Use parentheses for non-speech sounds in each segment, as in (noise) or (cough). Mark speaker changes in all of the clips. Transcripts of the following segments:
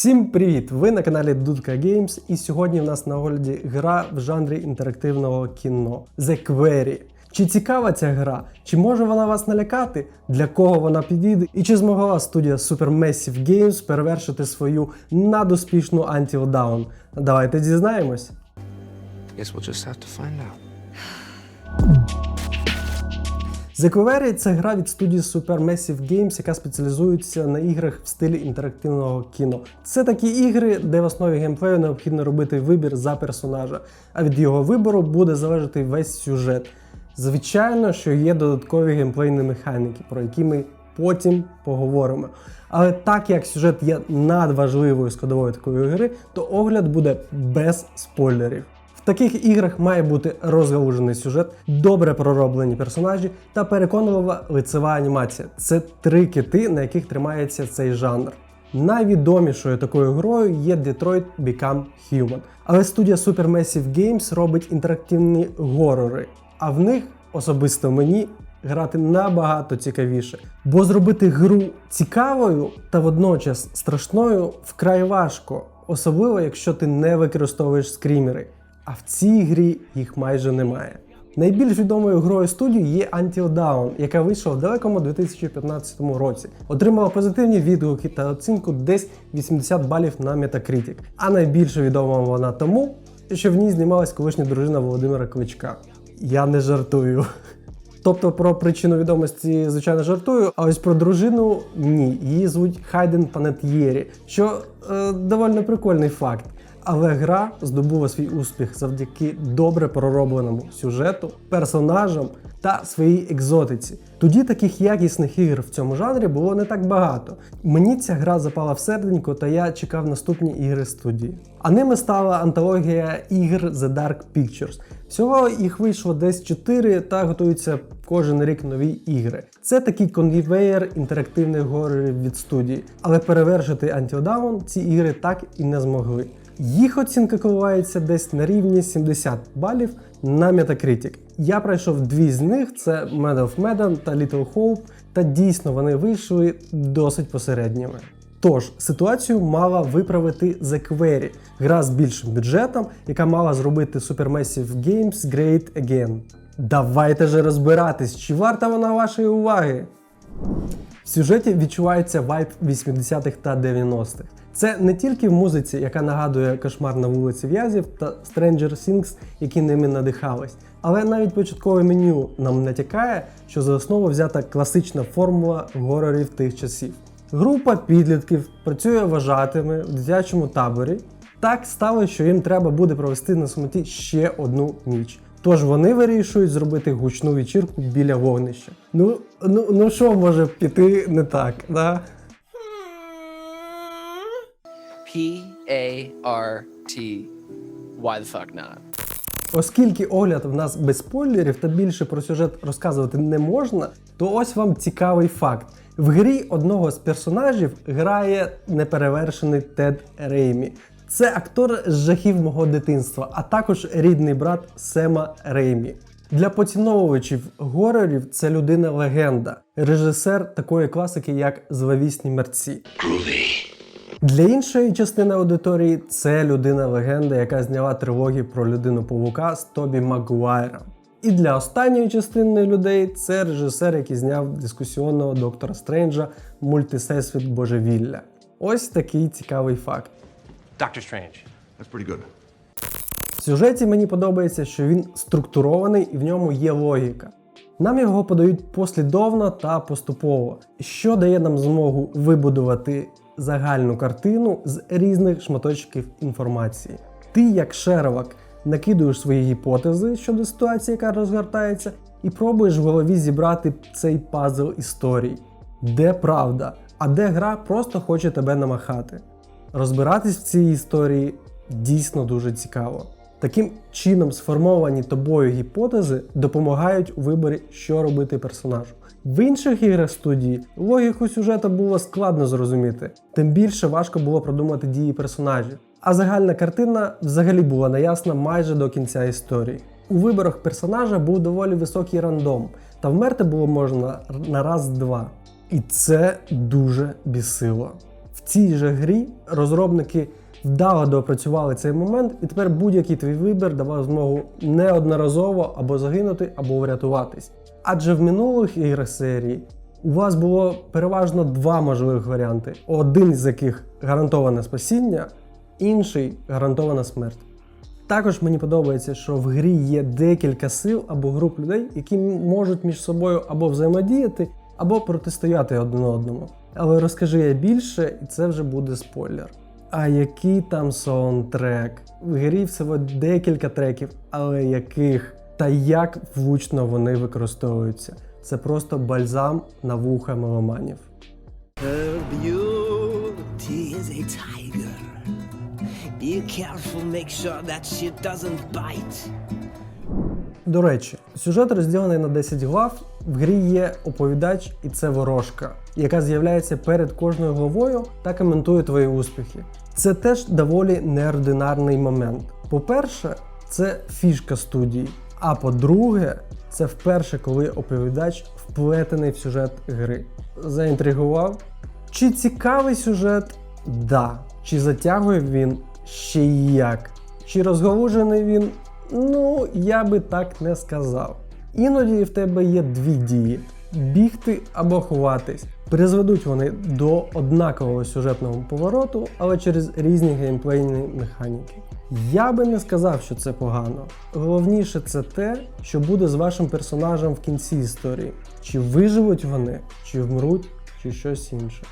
Speaker 1: Всім привіт! Ви на каналі Дудка Games і сьогодні в нас на огляді гра в жанрі інтерактивного кіно The Query. Чи цікава ця гра? Чи може вона вас налякати? Для кого вона підійде? І чи змогла студія Supermassive Games перевершити свою надуспішну Until Dawn? Давайте дізнаємось.
Speaker 2: Guess we'll just have to find out.
Speaker 1: The Query – це гра від студії Supermassive Games, яка спеціалізується на іграх в стилі інтерактивного кіно. Це такі ігри, де в основі геймплею необхідно робити вибір за персонажа, а від його вибору буде залежати весь сюжет. Звичайно, що є додаткові геймплейні механіки, про які ми потім поговоримо. Але так як сюжет є надважливою складовою такої гри, то огляд буде без спойлерів. В таких іграх має бути розгалужений сюжет, добре пророблені персонажі та переконлива лицева анімація. Це три кити, на яких тримається цей жанр. Найвідомішою такою грою є Detroit Become Human. Але студія Supermassive Games робить інтерактивні горори, а в них особисто мені грати набагато цікавіше. Бо зробити гру цікавою та водночас страшною вкрай важко, особливо якщо ти не використовуєш скрімери. А в цій грі їх майже немає. Найбільш відомою грою студії є Until Dawn, яка вийшла в далекому 2015 році. Отримала позитивні відгуки та оцінку десь 80 балів на Metacritic. А найбільше відома вона тому, що в ній знімалась колишня дружина Володимира Кличка. Я не жартую. (laughs) Тобто про причину відомості, звичайно, жартую, а ось про дружину ні. Її звуть Хайден Панет'єрі, що е, доволі прикольний факт. Але гра здобула свій успіх завдяки добре проробленому сюжету, персонажам та своїй екзотиці. Тоді таких якісних ігр в цьому жанрі було не так багато. Мені ця гра запала в серденько, та я чекав наступні ігри студії. А ними стала антологія ігр The Dark Pictures. Всього їх вийшло десь 4 та готуються кожен рік нові ігри. Це такий конвейер інтерактивних горорів від студії, але перевершити Until Dawn ці ігри так і не змогли. Їх оцінка коливається десь на рівні 70 балів на Metacritic. Я пройшов дві з них: це Medal of Medan та Little Hope, та дійсно вони вийшли досить посередніми. Тож, ситуацію мала виправити The Query, гра з більшим бюджетом, яка мала зробити Supermassive Games Great Again. Давайте же розбиратись, чи варта вона вашої уваги? В сюжеті відчувається вайб 80-х та 90-х. Це не тільки в музиці, яка нагадує кошмар на вулиці В'язів та Stranger Things, які ними надихались. Але навіть початкове меню нам натякає, що за основу взята класична формула горорів тих часів. Група підлітків працює вважатими в дитячому таборі. Так стало, що їм треба буде провести на самоті ще одну ніч. Тож вони вирішують зробити гучну вечірку біля вогнища. Ну, ну, ну що може піти не так, да?
Speaker 3: P A R T. Why the fuck not?
Speaker 1: Оскільки огляд в нас без спойлерів та більше про сюжет розказувати не можна, то ось вам цікавий факт. В грі одного з персонажів грає неперевершений Тед Реймі. Це актор з жахів мого дитинства, а також рідний брат Сема Реймі. Для поціновувачів горорів це людина легенда, режисер такої класики, як Зловісні мерці. Для іншої частини аудиторії це людина легенда, яка зняла трилогію про людину павука з Тобі Магуайром. І для останньої частини людей це режисер, який зняв дискусіонного доктора Стренджа Мультисесвіт Божевілля. Ось такий цікавий факт.
Speaker 4: Doctor Strange.
Speaker 5: That's pretty good.
Speaker 1: В сюжеті мені подобається, що він структурований і в ньому є логіка. Нам його подають послідовно та поступово, що дає нам змогу вибудувати загальну картину з різних шматочків інформації. Ти, як Шерлок, накидуєш свої гіпотези щодо ситуації, яка розгортається, і пробуєш в голові зібрати цей пазл історій. Де правда, а де гра просто хоче тебе намахати. Розбиратись в цій історії дійсно дуже цікаво. Таким чином, сформовані тобою гіпотези допомагають у виборі, що робити персонажу. В інших іграх студії логіку сюжету було складно зрозуміти, тим більше важко було продумати дії персонажів. А загальна картина взагалі була неясна майже до кінця історії. У виборах персонажа був доволі високий рандом, та вмерти було можна на раз-два. І це дуже бісило. Цій же грі розробники вдало доопрацювали цей момент, і тепер будь-який твій вибір давав змогу неодноразово або загинути, або врятуватись. Адже в минулих іграх серії у вас було переважно два можливих варіанти: один з яких гарантоване спасіння, інший гарантована смерть. Також мені подобається, що в грі є декілька сил або груп людей, які можуть між собою або взаємодіяти, або протистояти один одному. Але розкажи я більше, і це вже буде спойлер. А який там саундтрек? В грі всього декілька треків, але яких та як влучно вони використовуються. Це просто бальзам на вуха меломанів.
Speaker 4: Be careful, make sure that she doesn't bite.
Speaker 1: До речі, сюжет розділений на 10 глав. В грі є оповідач, і це ворожка, яка з'являється перед кожною главою та коментує твої успіхи. Це теж доволі неординарний момент. По-перше, це фішка студії. А по-друге, це вперше, коли оповідач вплетений в сюжет гри. Заінтригував? Чи цікавий сюжет? Да. Чи затягує він? Ще й як. Чи розгалужений він? Ну, я би так не сказав. Іноді в тебе є дві дії: бігти або ховатись. Призведуть вони до однакового сюжетного повороту, але через різні геймплейні механіки. Я би не сказав, що це погано. Головніше це те, що буде з вашим персонажем в кінці історії. Чи виживуть вони, чи вмруть, чи щось інше.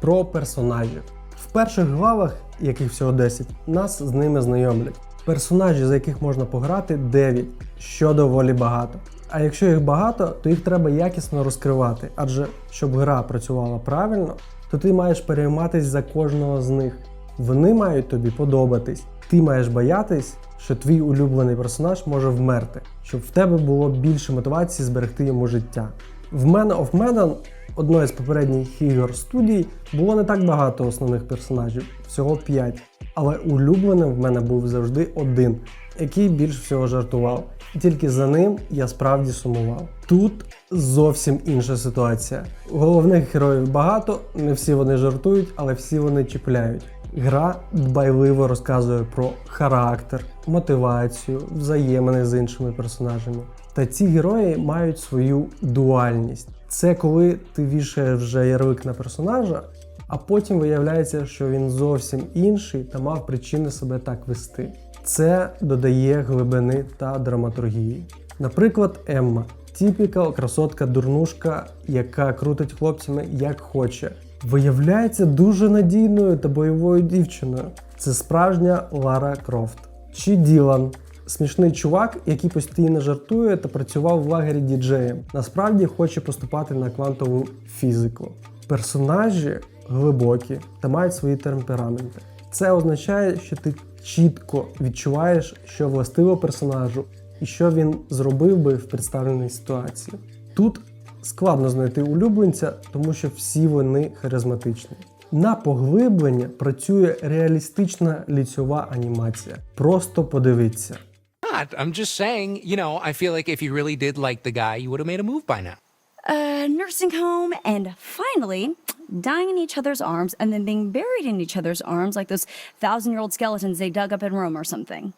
Speaker 1: Про персонажів. В перших главах, яких всього 10, нас з ними знайомлять. Персонажі, за яких можна пограти, 9, що доволі багато. А якщо їх багато, то їх треба якісно розкривати, адже щоб гра працювала правильно, то ти маєш перейматись за кожного з них. Вони мають тобі подобатись. Ти маєш боятись, що твій улюблений персонаж може вмерти, щоб в тебе було більше мотивації зберегти йому життя. В Man of Medan, одної з попередніх ігор студії, було не так багато основних персонажів, всього 5. Але улюбленим в мене був завжди один, який більш всього жартував. І тільки за ним я справді сумував. Тут зовсім інша ситуація. Головних героїв багато, не всі вони жартують, але всі вони чіпляють. Гра дбайливо розказує про характер, мотивацію, взаємини з іншими персонажами. Та ці герої мають свою дуальність. Це коли ти вішаєш вже ярлик на персонажа, а потім виявляється, що він зовсім інший та мав причини себе так вести. Це додає глибини та драматургії. Наприклад, Емма тіпікал красотка-дурнушка, яка крутить хлопцями як хоче. Виявляється дуже надійною та бойовою дівчиною. Це справжня Лара Крофт. Чи Ділан смішний чувак, який постійно жартує та працював в лагері діджеєм. Насправді хоче поступати на квантову фізику. Персонажі глибокі та мають свої темпераменти. Це означає, що ти чітко відчуваєш, що властиво персонажу і що він зробив би в представленій ситуації. Тут складно знайти улюбленця, тому що всі вони харизматичні. На поглиблення працює реалістична ліцьова анімація. Просто подивіться.
Speaker 2: Not. I'm just saying, you know, I feel like if you really did like the guy, you would have made a move by now.
Speaker 5: a nursing home, and finally dying in each other's arms and then being buried in each other's arms like those thousand year old skeletons they dug up in Rome or something.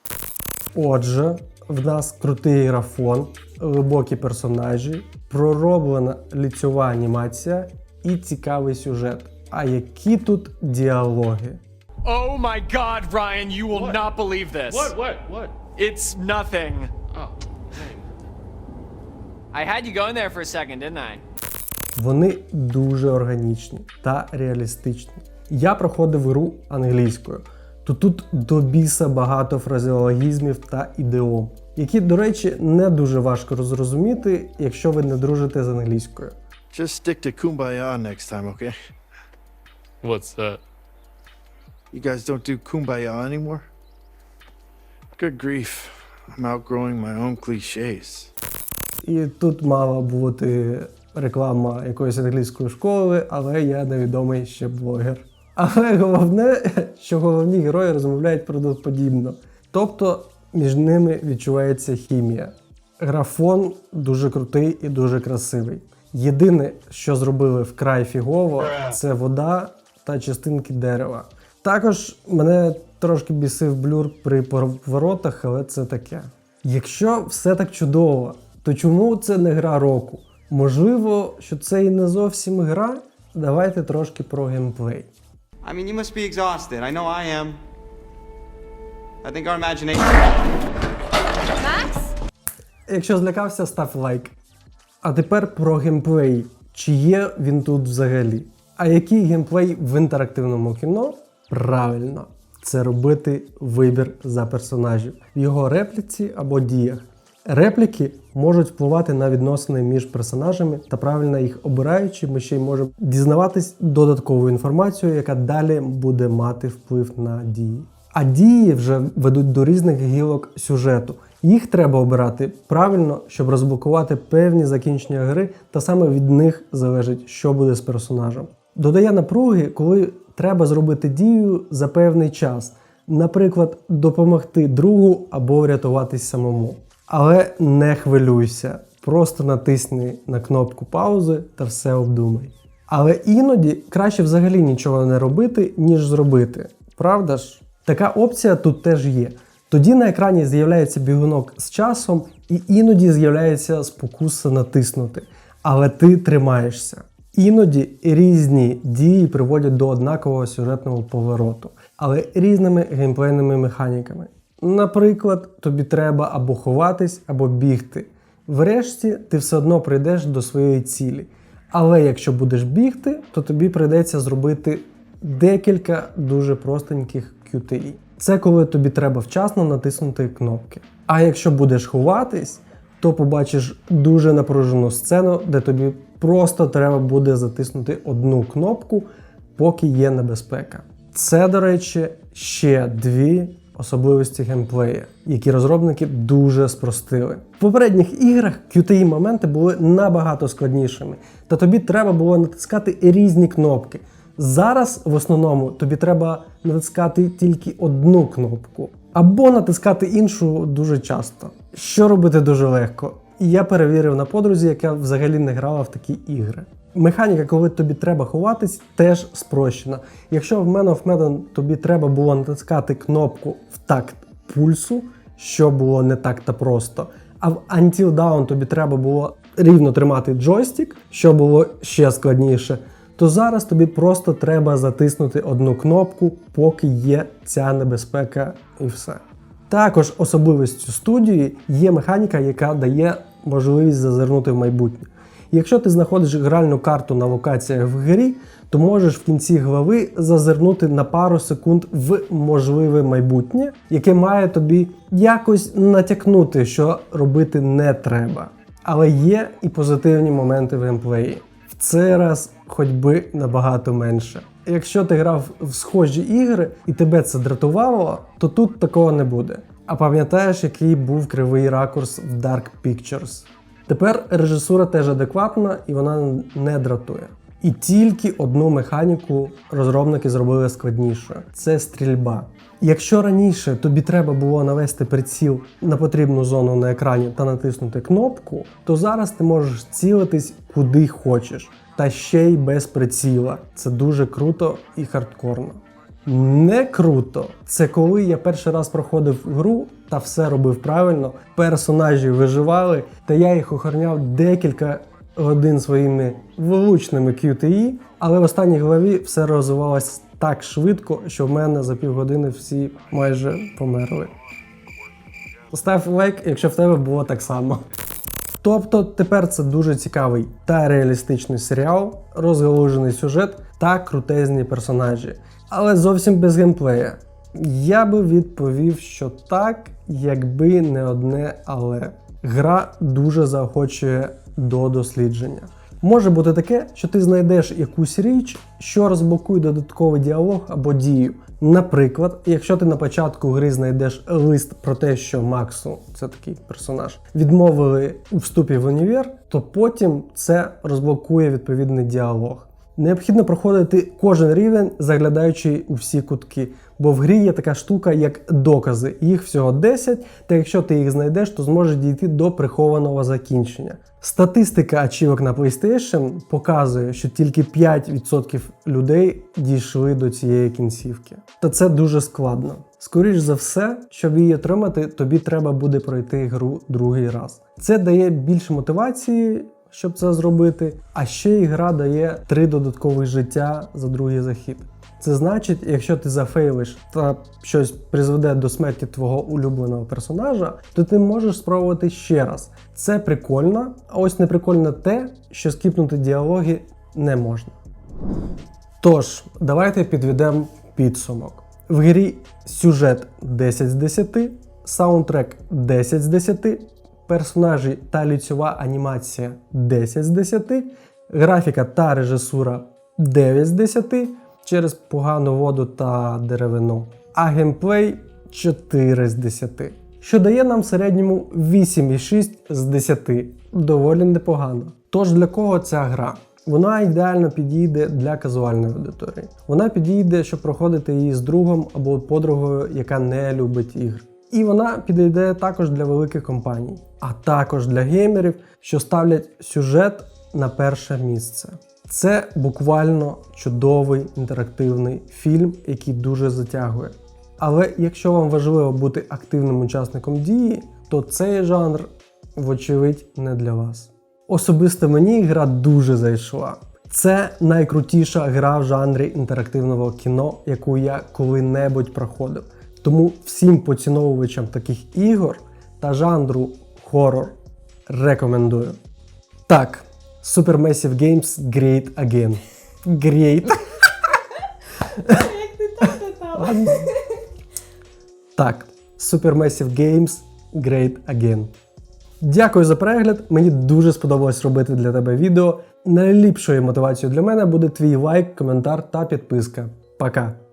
Speaker 1: Отже, в нас крутий графон, глибокі персонажі, пророблена ліцьова анімація і цікавий сюжет. А які тут діалоги?
Speaker 6: Oh my god, Ryan, you will not believe this.
Speaker 7: What? What? What?
Speaker 6: It's nothing.
Speaker 7: Oh.
Speaker 3: I had you going there for a second, didn't I?
Speaker 1: Вони дуже органічні та реалістичні. Я проходив гру англійською, то тут до біса багато фразеологізмів та ідеом, які, до речі, не дуже важко зрозуміти, якщо ви не дружите з англійською.
Speaker 8: Just stick to kumbaya next time, okay?
Speaker 7: What's that?
Speaker 8: You guys don't do kumbaya anymore? Good grief. I'm outgrowing my own cliches.
Speaker 1: І тут мала бути реклама якоїсь англійської школи, але я невідомий ще блогер. Але головне, що головні герої розмовляють правдоподібно. Тобто між ними відчувається хімія. Графон дуже крутий і дуже красивий. Єдине, що зробили вкрай фігово, це вода та частинки дерева. Також мене трошки бісив блюр при поворотах, але це таке. Якщо все так чудово, то чому це не гра року? Можливо, що це і не зовсім гра. Давайте трошки про геймплей.
Speaker 9: I mean, you must be exhausted. I know I am. I think our imagination.
Speaker 1: Якщо злякався, став лайк. А тепер про геймплей. Чи є він тут взагалі? А який геймплей в інтерактивному кіно? Правильно, це робити вибір за персонажів в його репліці або діях. Репліки можуть впливати на відносини між персонажами та правильно їх обираючи, ми ще й можемо дізнаватись додаткову інформацію, яка далі буде мати вплив на дії. А дії вже ведуть до різних гілок сюжету. Їх треба обирати правильно, щоб розблокувати певні закінчення гри, та саме від них залежить, що буде з персонажем. Додає напруги, коли треба зробити дію за певний час, наприклад, допомогти другу або врятуватись самому. Але не хвилюйся, просто натисни на кнопку паузи та все обдумай. Але іноді краще взагалі нічого не робити, ніж зробити. Правда ж? Така опція тут теж є. Тоді на екрані з'являється бігунок з часом, і іноді з'являється спокуса натиснути. Але ти тримаєшся. Іноді різні дії приводять до однакового сюжетного повороту, але різними геймплейними механіками. Наприклад, тобі треба або ховатись, або бігти. Врешті ти все одно прийдеш до своєї цілі. Але якщо будеш бігти, то тобі прийдеться зробити декілька дуже простеньких QTE. Це коли тобі треба вчасно натиснути кнопки. А якщо будеш ховатись, то побачиш дуже напружену сцену, де тобі просто треба буде затиснути одну кнопку, поки є небезпека. Це, до речі, ще дві особливості геймплея, які розробники дуже спростили. В попередніх іграх QTE моменти були набагато складнішими, та тобі треба було натискати різні кнопки. Зараз в основному тобі треба натискати тільки одну кнопку, або натискати іншу дуже часто. Що робити дуже легко. І я перевірив на подрузі, яка взагалі не грала в такі ігри. Механіка, коли тобі треба ховатись, теж спрощена. Якщо в Man of Medan тобі треба було натискати кнопку в такт пульсу, що було не так та просто. А в Until Dawn тобі треба було рівно тримати джойстик, що було ще складніше. То зараз тобі просто треба затиснути одну кнопку, поки є ця небезпека, і все. Також особливістю студії є механіка, яка дає можливість зазирнути в майбутнє. Якщо ти знаходиш гральну карту на локаціях в грі, то можеш в кінці глави зазирнути на пару секунд в можливе майбутнє, яке має тобі якось натякнути, що робити не треба. Але є і позитивні моменти в геймплеї. В цей раз хоч би набагато менше. Якщо ти грав в схожі ігри і тебе це дратувало, то тут такого не буде. А пам'ятаєш, який був кривий ракурс в Dark Pictures? Тепер режисура теж адекватна і вона не дратує. І тільки одну механіку розробники зробили складнішою це стрільба. Якщо раніше тобі треба було навести приціл на потрібну зону на екрані та натиснути кнопку, то зараз ти можеш цілитись куди хочеш, та ще й без приціла. Це дуже круто і хардкорно. Не круто. Це коли я перший раз проходив гру та все робив правильно, персонажі виживали, та я їх охороняв декілька годин своїми влучними QTE, але в останній главі все розвивалось так швидко, що в мене за півгодини всі майже померли. Став лайк, якщо в тебе було так само. Тобто тепер це дуже цікавий та реалістичний серіал, розгалужений сюжет та крутезні персонажі, але зовсім без геймплея. Я би відповів, що так, якби не одне але. Гра дуже заохочує до дослідження. Може бути таке, що ти знайдеш якусь річ, що розблокує додатковий діалог або дію. Наприклад, якщо ти на початку гри знайдеш лист про те, що Максу, це такий персонаж, відмовили у вступі в універ, то потім це розблокує відповідний діалог. Необхідно проходити кожен рівень, заглядаючи у всі кутки. Бо в грі є така штука, як докази. Їх всього 10, та якщо ти їх знайдеш, то зможеш дійти до прихованого закінчення. Статистика ачівок на PlayStation показує, що тільки 5% людей дійшли до цієї кінцівки. Та це дуже складно. Скоріш за все, щоб її отримати, тобі треба буде пройти гру другий раз. Це дає більше мотивації, щоб це зробити. А ще й гра дає три додаткових життя за другий захід. Це значить, якщо ти зафейлиш та щось призведе до смерті твого улюбленого персонажа, то ти можеш спробувати ще раз. Це прикольно, а ось не прикольно те, що скіпнути діалоги не можна. Тож, давайте підведемо підсумок. В грі сюжет 10 з 10, саундтрек 10 з 10, персонажі та ліцьова анімація 10 з 10, графіка та режисура 9 з 10 через погану воду та деревину, а геймплей 4 з 10, що дає нам в середньому 8,6 з 10. Доволі непогано. Тож для кого ця гра? Вона ідеально підійде для казуальної аудиторії. Вона підійде, щоб проходити її з другом або подругою, яка не любить ігри. І вона підійде також для великих компаній, а також для геймерів, що ставлять сюжет на перше місце. Це буквально чудовий інтерактивний фільм, який дуже затягує. Але якщо вам важливо бути активним учасником дії, то цей жанр, вочевидь, не для вас. Особисто мені гра дуже зайшла. Це найкрутіша гра в жанрі інтерактивного кіно, яку я коли-небудь проходив. Тому всім поціновувачам таких ігор та жанру хорор рекомендую. Так, Supermassive Games Great Again. Great. Так, Supermassive Games Great Again. Дякую за перегляд. Мені дуже сподобалось робити для тебе відео. Найліпшою мотивацією для мене буде твій лайк, коментар та підписка. Пока!